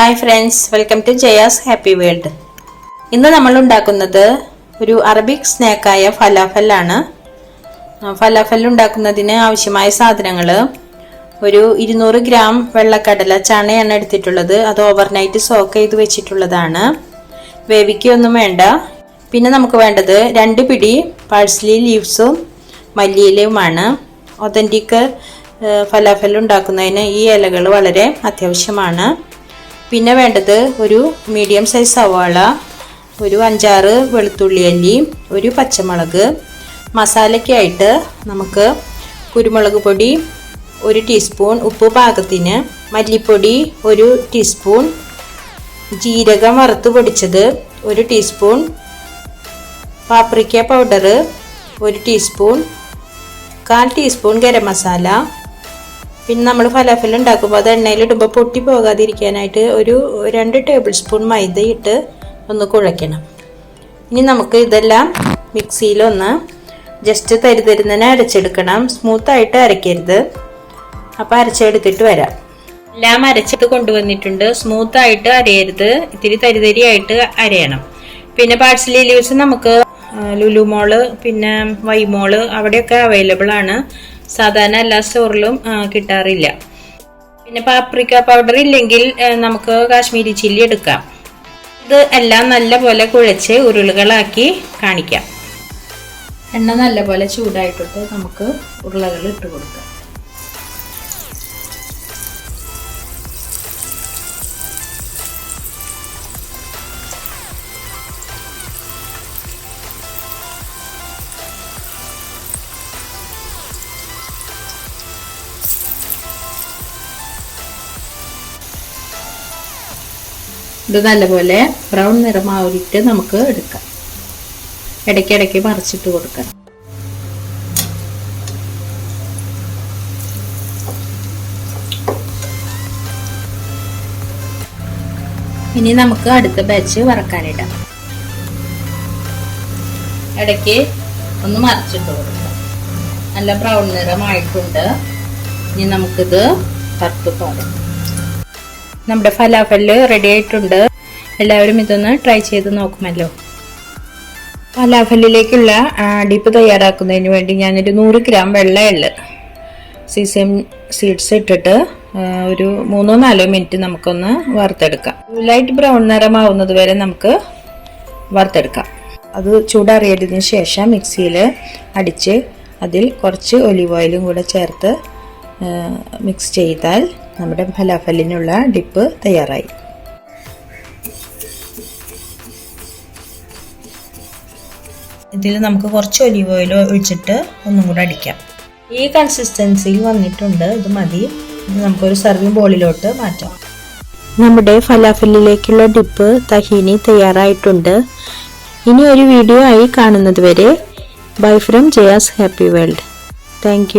Hi friends welcome to Jaya's happy world. ഇന്ന് നമ്മൾ ഉണ്ടാക്കുന്നത് ഒരു അറബിക് സ്നാക്കായ ഫലാഫലാണ്. ഫലാഫൽ ഉണ്ടാക്കുന്നതിന് ആവശ്യമായ സാധനങ്ങൾ ഒരു ഇരുന്നൂറ് ഗ്രാം വെള്ളക്കടല ചണയാണ് എടുത്തിട്ടുള്ളത്. അത് ഓവർനൈറ്റ് സോക്ക് ചെയ്ത് വെച്ചിട്ടുള്ളതാണ്. വേവിക്കൊന്നും വേണ്ട. പിന്നെ നമുക്ക് വേണ്ടത് രണ്ട് പിടി പാഴ്സലി ലീവ്സും മല്ലിയിലയുമാണ്. ഒതന്റിക് ഫലാഫൽ ഉണ്ടാക്കുന്നതിന് ഈ ഇലകൾ വളരെ അത്യാവശ്യമാണ്. പിന്നെ വേണ്ടത് ഒരു മീഡിയം സൈസ് സവാള ഒരു അഞ്ചാറ് വെളുത്തുള്ളി അല്ലി ഒരു പച്ചമുളക്. മസാലയ്ക്കായിട്ട് നമുക്ക് കുരുമുളക് പൊടി ഒരു ടീസ്പൂൺ ഉപ്പ് പാകത്തിന് മല്ലിപ്പൊടി ഒരു ടീസ്പൂൺ ജീരകം വറുത്ത് പൊടിച്ചത് ഒരു ടീസ്പൂൺ പാപ്രിക്ക പൗഡർ ഒരു ടീസ്പൂൺ കാൽ ടീസ്പൂൺ ഗരം മസാല പിന്നെ നമ്മൾ ഫലാഫൽ ഉണ്ടാക്കുമ്പോൾ അത് എണ്ണയിലിടുമ്പോൾ പൊട്ടി പോകാതിരിക്കാനായിട്ട് ഒരു രണ്ട് ടേബിൾ സ്പൂൺ മൈദ ഇട്ട് ഒന്ന് കുഴയ്ക്കണം. ഇനി നമുക്ക് ഇതെല്ലാം മിക്സിയിലൊന്ന് ജസ്റ്റ് തരിതരുന്നതിനെ അരച്ചെടുക്കണം. സ്മൂത്തായിട്ട് അരയ്ക്കരുത്. അപ്പോൾ അരച്ചെടുത്തിട്ട് വരാം. എല്ലാം അരച്ചിട്ട് കൊണ്ടുവന്നിട്ടുണ്ട്. സ്മൂത്തായിട്ട് അരയരുത്. ഇത്തിരി തരിതരിയായിട്ട് അരയണം. പിന്നെ പാഴ്സലി ലീവ്സ് നമുക്ക് ലുലു മോൾ പിന്നെ വൈമോൾ അവിടെയൊക്കെ അവൈലബിൾ ആണ്. സാധാരണ എല്ലാ സ്റ്റോറിലും കിട്ടാറില്ല. പിന്നെ പാപ്രിക്ക പൗഡർ ഇല്ലെങ്കിൽ നമുക്ക് കാശ്മീരി ചില്ലി എടുക്കാം. ഇത് എല്ലാം നല്ല പോലെ കുഴച്ച് ഉരുളകളാക്കി കാണിക്കാം. എണ്ണ നല്ല പോലെ ചൂടായിട്ടിട്ട് നമുക്ക് ഉരുളകൾ ഇട്ട് കൊടുക്കാം. ഇത് നല്ലപോലെ ബ്രൗൺ നിറമാവിട്ട് നമുക്ക് എടുക്കാം. ഇടയ്ക്കിടയ്ക്ക് മറിച്ചിട്ട് കൊടുക്കണം. ഇനി നമുക്ക് അടുത്ത ബാച്ച് വറക്കാനിടാം. ഇടയ്ക്ക് ഒന്ന് മറിച്ചിട്ട് കൊടുക്കാം. നല്ല ബ്രൗൺ നിറമായിട്ടുണ്ട്. ഇനി നമുക്കിത് പത്ത് പാടാം നമ്മുടെ ഫലാഫൽ റെഡി ആയിട്ടുണ്ട്. എല്ലാവരും ഇതൊന്ന് ട്രൈ ചെയ്ത് നോക്കുമല്ലോ. ഫലാഫലിലേക്കുള്ള ഡിപ്പ് തയ്യാറാക്കുന്നതിന് വേണ്ടി ഞാനൊരു നൂറ് ഗ്രാം വെള്ള എള്ള് സീസം സീഡ്സ് ഇട്ടിട്ട് ഒരു മൂന്നോ നാലോ മിനിറ്റ് നമുക്കൊന്ന് വറുത്തെടുക്കാം. ലൈറ്റ് ബ്രൗൺ നിറമാവുന്നത് വരെ നമുക്ക് വറുത്തെടുക്കാം. അത് ചൂടാറിയതിന് ശേഷം മിക്സിയിൽ അടിച്ച് അതിൽ കുറച്ച് ഒലിവ് ഓയിലും കൂടെ ചേർത്ത് മിക്സ് ചെയ്താൽ നമ്മുടെ ഫലാഫലിനുള്ള ഡിപ്പ് തയ്യാറായി. ഇതിൽ നമുക്ക് കുറച്ച് ഒലിവ് ഓയിൽ ഒഴിച്ചിട്ട് ഒന്നും കൂടെ അടിക്കാം. ഈ കൺസിസ്റ്റൻസിയിൽ വന്നിട്ടുണ്ട് ഇത് മതി. നമുക്കൊരു സർവിങ് ബോളിലോട്ട് മാറ്റാം. നമ്മുടെ ഫലാഫലിലേക്കുള്ള ഡിപ്പ് തഹീനി തയ്യാറായിട്ടുണ്ട്. ഇനി ഒരു വീഡിയോ ആയി കാണുന്നത് വരെ. Bye from Jaya's happy world thank